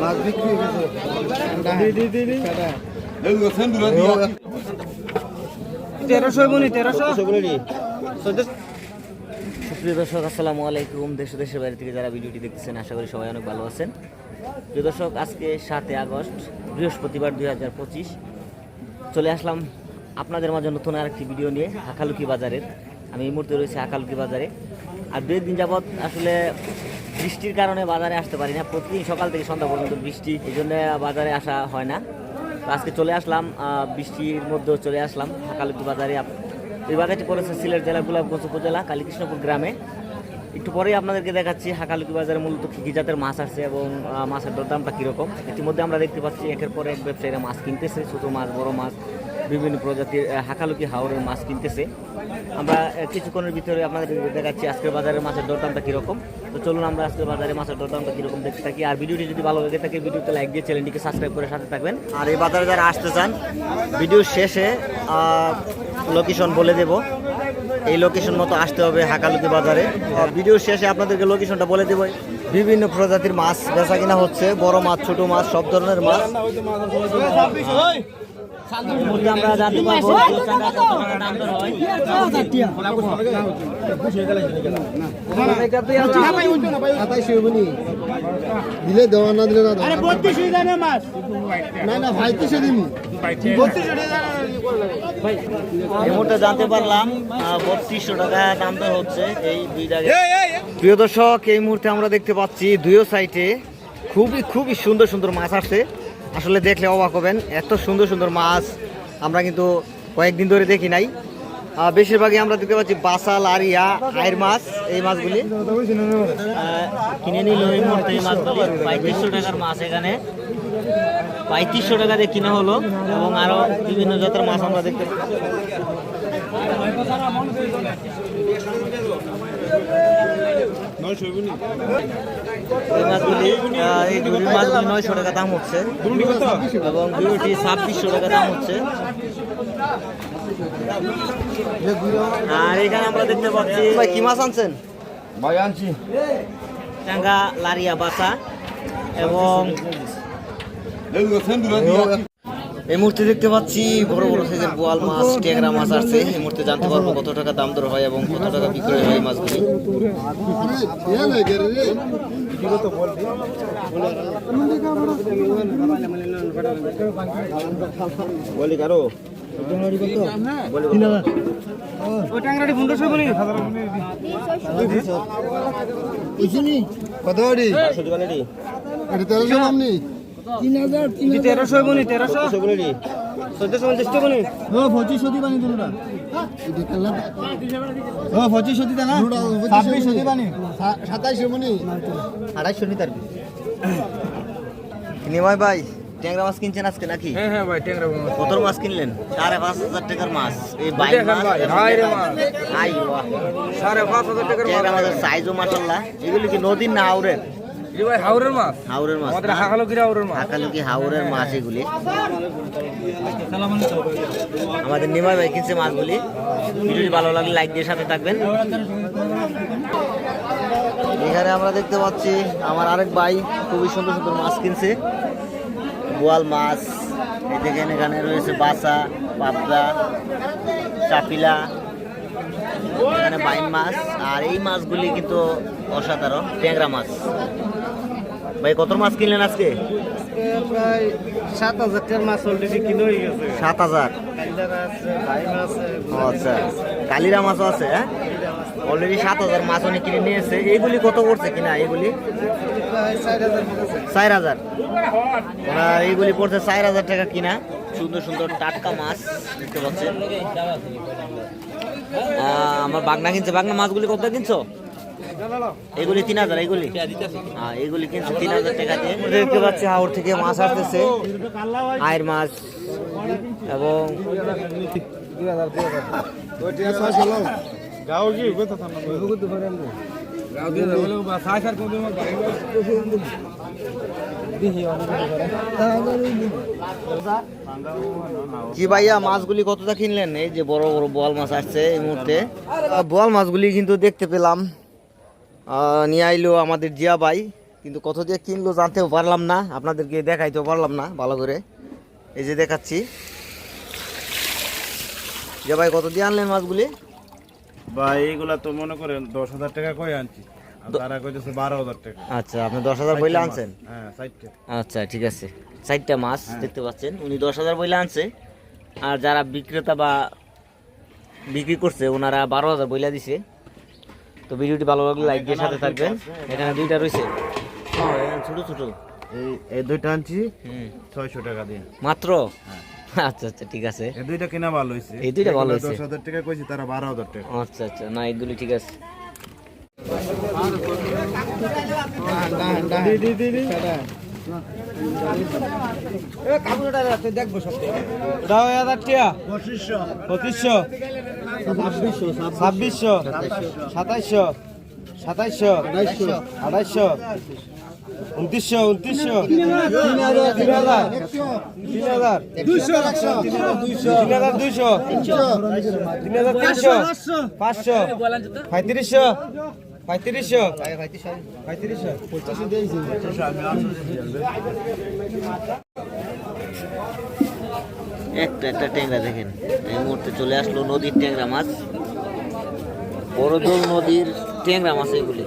মাছ বিক্রি হয়ে তেরোশো বনি তেরোশো। সুপ্রিয় দর্শক আসসালামু আলাইকুম। দেশ দেশের বাইরে থেকে যারা ভিডিওটি দেখতেছেন আশা করি সবাই অনেক ভালো আছেন। প্রিয় দর্শক আজকে সাতই আগস্ট বৃহস্পতিবার দুই হাজার পঁচিশ। চলে আসলাম আপনাদের মাঝে নতুন আরেকটি ভিডিও নিয়ে হাকালুকি বাজারের। আমি এই মুহূর্তে রয়েছে হাকালুকি বাজারে। আর দুই দিন যাবৎ আসলে বৃষ্টির কারণে বাজারে আসতে পারি না। প্রতিদিন সকাল থেকে সন্ধ্যা পর্যন্ত বৃষ্টি, এই জন্য বাজারে আসা হয় না। আজকে চলে আসলাম বৃষ্টির মধ্যেও চলে আসলাম হাকালুকি বাজারে। এই বাজারটি পড়েছে সিলেট জেলা, গোলাপগঞ্জ উপজেলা, কালীকৃষ্ণপুর গ্রামে। একটু পরেই আপনাদেরকে দেখাচ্ছি হাকালুকি বাজারে মূলত কী কী জাতের মাছ আসছে এবং মাছের দরদামটা কীরকম। ইতিমধ্যে আমরা দেখতে পাচ্ছি, একের পর এক ব্যবসায়ীরা মাছ কিনতেছে, ছোটো মাছ, বড় মাছ। বিভিন্ন প্রজাতির হাকালুকি হাওরের মাছ কিনতেছে। আমরা কিছুক্ষণের ভিতরে আপনাদের দেখাচ্ছি আজকের বাজারে মাছের দরদামটা কীরকম। তো চলুন আমরা আজকের বাজারে মাছের দরদামটা কীরকম দেখতে থাকি। আর ভিডিওটি যদি ভালো লেগে থাকে, ভিডিওতে লাইক দিয়ে চ্যানেলটিকে সাবস্ক্রাইব করে সাথে থাকবেন। আর এই বাজারে যারা আসতে চান ভিডিও শেষে লোকেশন বলে দেব। এই লোকেশন মতো আসতে হবে হাকালুকি বাজারে। আর ভিডিওর শেষে আপনাদেরকে লোকেশনটা বলে দেবো। বিভিন্ন প্রজাতির মাছ বেচা কিনা হচ্ছে। বড় মাছ, ছোট মাছ, সব ধরনের মাছ। আমরা জানতে পারব দিলে পারলাম বত্রিশশো টাকা দাম দর হচ্ছে এই দুই জায়গায় প্রিয় দর্শক, এই মুহূর্তে আমরা দেখতে পাচ্ছি দুইও সাইটে খুবই খুবই সুন্দর সুন্দর মাছ আসছে। আসলে দেখলে অবাক হবেন, এত সুন্দর সুন্দর মাছ আমরা কিন্তু কয়েকদিন ধরে দেখি নাই। বেশিরভাগই আমরা দেখতে পাচ্ছি বাসাল, আরিয়া আয়ের মাছ, এই মাছগুলি। কিনে নিল এই পঁয়ত্রিশশো মাছ এখানে। পঁয়ত্রিশশো টাকা দিয়ে কিনা হলো এবং আরও বিভিন্ন জাতের মাছ আমরা দেখতে এই মাছগুলি এই ঝুড়ির মাছগুলি নয়শো টাকা দাম হচ্ছে। এবং বিউটি ছাব্বিশশো টাকা দাম হচ্ছে। আর এখানে আমরা দেখতে পাচ্ছি ভাই কি মাছ আনছেন? ভাই আনছি। টাঙ্গা লারিয়া বাসা এবং এই মুহূর্তে দেখতে পাচ্ছি বড় বড় সাইজের বোয়াল মাছ ট্যাংরা মাছ আসছে। এই মুহূর্তে জানতে পারব কত টাকা দাম দর হয় এবং কত টাকা বিক্রি হয় এই মাছগুলি বলি কারও কত বাড়ি এটা তেরোশো নামনি? তেরোশো বনি তেরোশো চোদ্দশো ও পঁচিশ ও পঁচিশ না? ছাব্বিশ সাতাইশে মনি। আড়াইশো নিতার নিমাই ভাই ট্যাংরা মাছ কিনছেন আজকে নাকি? হ্যাঁ হ্যাঁ ভাই ট্যাংরা কত মাছ কিনলেন? সাড়ে পাঁচ হাজার টাকার মাছ। এই রে মাছ। আই সাড়ে পাঁচ হাজার টাকার ট্যাংরা মাছের সাইজও মাসাল্লাহ এগুলি কি নদীর না হাওরের এই ভাই হাওরের মাছ? হাওরের মাছ আমাদের হাকালকিরা হাওরের মাছ। হাকালুকি হাওরের মাছ এগুলি। আমাদের নিমাই ভাই কিনছে মাছগুলি। ভিডিওটি ভালো লাগলে লাইক দিয়ে সাথে থাকবেন। এখানে আমরা দেখতে পাচ্ছি আমার আরেক ভাই খুবই সুন্দর সুন্দর মাছ কিনছে। বোয়াল মাছ এই দেখেন এখানে রয়েছে বাসা পাবদা চাপিলা এখানে বাইন মাছ। আর এই মাছগুলি কিন্তু অসাধারণ ট্যাংরা মাছ। ভাই কত মাছ কিনলেন আজকে? প্রায় সাত হাজার টাকার মাছ অলরেডি হয়ে গেছে। সাত হাজার? আচ্ছা। কালিরা মাছও আছে হ্যাঁ? অলরেডি সাত হাজার মাছ অনেক কিনে নিয়েছে। এইগুলি কত পড়ছে কিনা এইগুলি? চার হাজার পড়েছে চার হাজার। ওনার এইগুলি পড়ছে চার হাজার টাকা কিনা। সুন্দর সুন্দর টাটকা মাছ দেখতে পাচ্ছেন। আমার বাগনা কিনছে। বাগনা মাছগুলি কত কিনছো? এগুলি তিন হাজার এগুলি? হ্যাঁ এগুলি কিনছে তিন হাজার টাকা দিয়ে। দেখতে পাচ্ছি হাওড় থেকে মাছ আসতেছে। আয়ের মাছ এবং কি ভাইয়া মাছগুলি কতটা কিনলেন? এই যে বড় বড় বোয়াল মাছ আসছে এই মুহূর্তে। বোয়াল মাছগুলি কিন্তু দেখতে পেলাম। নিয়ে আইলো আমাদের জিয়া ভাই। কিন্তু কত দিয়ে কিনলো জানতেও পারলাম না। আপনাদেরকে দেখাইতেও পারলাম না ভালো করে। এই যে দেখাচ্ছি। যে ভাই কত দিয়ে আনলেন মাছগুলি? বা এইগুলা তো মনে করেন দশ হাজার টাকা কই আনছি। আচ্ছা আপনি দশ হাজার বইলে আনছেন? হ্যাঁ আচ্ছা ঠিক আছে। চারটা মাছ দেখতে পাচ্ছেন। উনি দশ হাজার বইলে আনছে। আর যারা বিক্রেতা বা বিক্রি করছে ওনারা বারো হাজার বইলা দিছে। তো ভিডিওটি ভালো লাগলে লাইক দিয়ে সাথে থাকবেন। এখানে দুইটা রয়েছে। ছোট ছোট। এই এই দুইটা আনছি ছয়শো টাকা দিয়ে। মাত্র? আচ্ছা আচ্ছা ঠিক আছে। এই দুইটা কিনা ভালো হয়েছে। এই দুইটা ভালো হইছে। দশ হাজার টাকা কইছি তারা বারো হাজার টাকা। আচ্ছা আচ্ছা না ঠিক আছে। টিয়া পঁচিশশো। ছাব্বিশশো সাতাইশশো। সাতাইশশো আড়াইশো উনত্রিশশো উনত্রিশশো। তিন হাজার তিন হাজার। তিন হাজার। দুইশো তিন হাজার দুইশো। তিন হাজার তিনশো। পাঁচশো। পঁয়ত্রিশশো। পঁয়ত্রিশশো। পঁয়ত্রিশশো। একটা একটা ট্যাংরা দেখেন। এই মুহূর্তে চলে আসলো নদীর ট্যাংরা মাছ। বড়জোর নদীর ট্যাংরা মাছ এগুলি।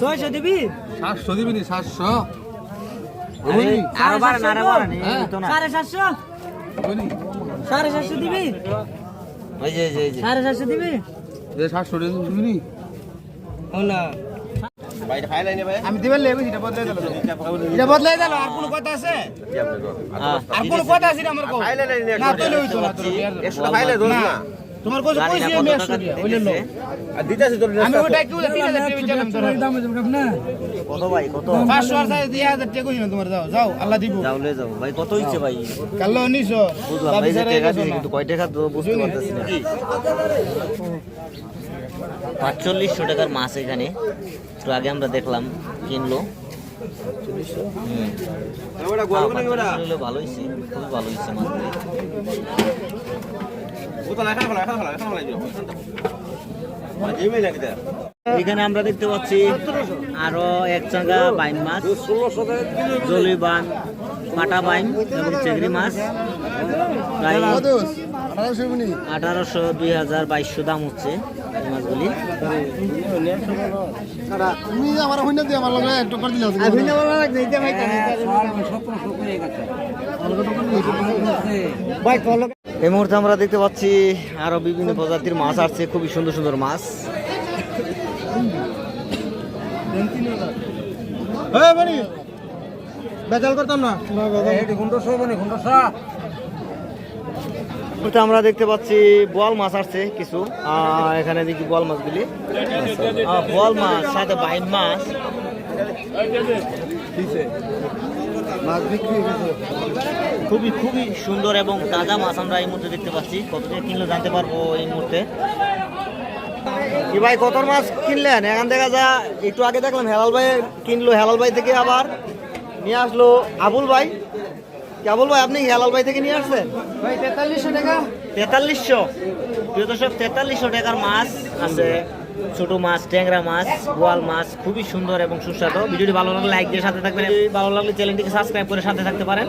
ছয়শো দিবি? সাতশো দিবি নি সাতশো। আরে, আরও বাড়ান আরও বাড়ান তো সাড়ে সাতশো? সাড়ে সাতশো দিবি? সাড়ে সাতশো দিবি? সাতশো দিবি নি। হলা। আমি দিবার লেগে এটা বদলাই দিল। এটা বদলাই দিল আর কোনো কথা আছে? আর কোনো কথা আছে আমার কো না তো লই তো না তো না। তোমার কোসে কইছি আমি টাকা আসছি ওইলে লো দিতেছে। আমি ওটা কি বলে 3000 টাকা দিলাম তোর কত ভাই কত? 500 আর 2000 টাকা কইছি না তোমার যাও যাও আল্লাহ দিব। যাও লে যাও। ভাই কত হইছে ভাই? কাল্লো 1900 বুঝলাম ভাই টাকা দিয়েছে কিন্তু কয় টাকা বুঝতে পারতেছি না। পাঁচচল্লিশশো টাকার মাছ এখানে। একটু আগে আমরা দেখলাম কিনলো। হ্যাঁ, পাঁচচল্লিশ ভালো হয়েছে খুবই ভালো হয়েছে মাছগুলি এখানে আমরা দেখতে পাচ্ছি আরও এক চাঙ্গা বাইন মাছ জলি বান পাটা বাইন এবং চেংড়ি মাছ। প্রায় দোস 1800 গুনি আঠারোশো দুই হাজার বাইশশো দাম হচ্ছে এই মাছগুলি। ভাই কল এই মুহূর্তে আমরা দেখতে পাচ্ছি আরও বিভিন্ন প্রজাতির মাছ আসছে খুবই সুন্দর সুন্দর মাছ। বেজাল করতাম না। মুহূর্তে আমরা দেখতে পাচ্ছি বোয়াল মাছ আসছে কিছু। এখানে দেখি বোয়াল মাছগুলি। বোয়াল মাছ সাথে বাইন মাছ। খুবই খুবই সুন্দর এবং তাজা মাছ আমরা এই মুহূর্তে দেখতে পাচ্ছি। কত দিয়ে কিনলে জানতে পারব এই মুহূর্তে। কি ভাই কত মাছ কিনলেন? এখান থেকে যা একটু আগে দেখলাম হেলাল ভাই কিনলো হেলাল ভাই থেকে আবার নিয়ে আসলো আবুল ভাই। কি ভাই আপনি হেলাল ভাই থেকে নিয়ে আসছেন? ভাই 4300 টাকা। তেতাল্লিশশো? প্রিয় দর্শক তেতাল্লিশশো টাকার মাছ আছে। ছোট মাছ ট্যাংরা মাছ বোয়াল মাছ খুবই সুন্দর এবং সুস্বাদু। ভিডিওটি ভালো লাগলে লাইক দিয়ে সাথে থাকবেন। ভালো লাগলে চ্যানেলটিকে সাবস্ক্রাইব করে সাথে থাকতে পারেন।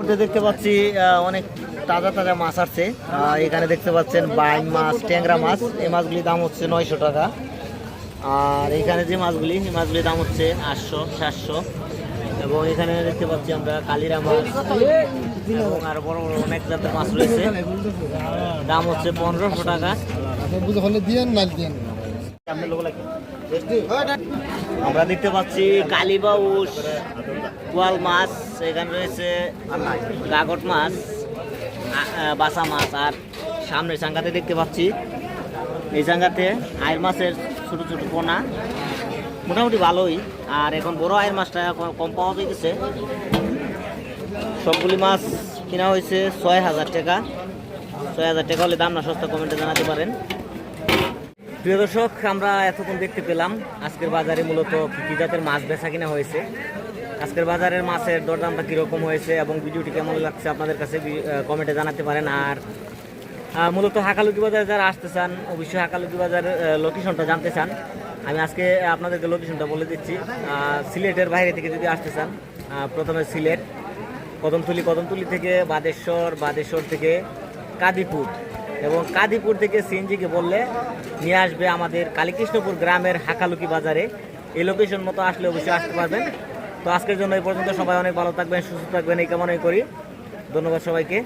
মধ্যে দেখতে পাচ্ছি আহ, অনেক তাজা তাজা মাছ আসছে। আহ, এখানে দেখতে পাচ্ছেন বাইন মাছ ট্যাংরা মাছ। এই মাছগুলির দাম হচ্ছে নয়শো টাকা। আর এখানে যে মাছগুলি এই মাছগুলির দাম হচ্ছে আটশো সাতশো। এবং এখানে দেখতে পাচ্ছি আমরা কালিরা মাছ এবং আরও বড় বড় অনেক জাতের মাছ রয়েছে। দাম হচ্ছে পনেরোশো টাকা। আমরা দেখতে পাচ্ছি কালীবাউস কোয়াল মাছ, এখানে রয়েছে গাগট মাছ বাসা মাছ আর সামনের চাঙ্গাতে দেখতে পাচ্ছি। এই চাঙ্গাতে আয়ের মাছের ছোট ছোট পোনা। মোটামুটি ভালোই। আর এখন বড় আয়ের মাছটা এখন কম পাওয়া গেছে সবগুলি মাছ কেনা হয়েছে ছয় হাজার টাকা। ছয় হাজার টাকা হলে দাম না সস্তা কমেন্টে জানাতে পারেন। প্রিয় দর্শক, আমরা এতক্ষণ দেখতে পেলাম আজকের বাজারে মূলত কি কি জাতের মাছ বেচা কিনা হয়েছে। আজকের বাজারের মাছের দরদামটা কীরকম হয়েছে এবং ভিডিওটি কেমন লাগছে আপনাদের কাছে কমেন্টে জানাতে পারেন। আর মূলত হাকালুকি বাজারে যারা আসতে চান, অবশ্যই হাকালুকি বাজারের লোকেশনটা জানতে চান। আমি আজকে আপনাদেরকে লোকেশনটা বলে দিচ্ছি। সিলেটের বাইরে থেকে যদি আসতে চান প্রথমে সিলেট, কদমতলি কদমতলি থেকে বাদেশ্বর বাদেশ্বর থেকে কাদিপুর এবং কাদিপুর থেকে সিএনজিকে বললে নিয়ে আসবে আমাদের কালীকৃষ্ণপুর গ্রামের হাকালুকি বাজারে। এই লোকেশন মতো আসলে অবশ্যই আসতে পারবেন। তো আজকের জন্য এই পর্যন্ত। সবাই অনেক ভালো থাকবেন, সুস্থ থাকবেন, এই কামনাই করি। ধন্যবাদ সবাইকে।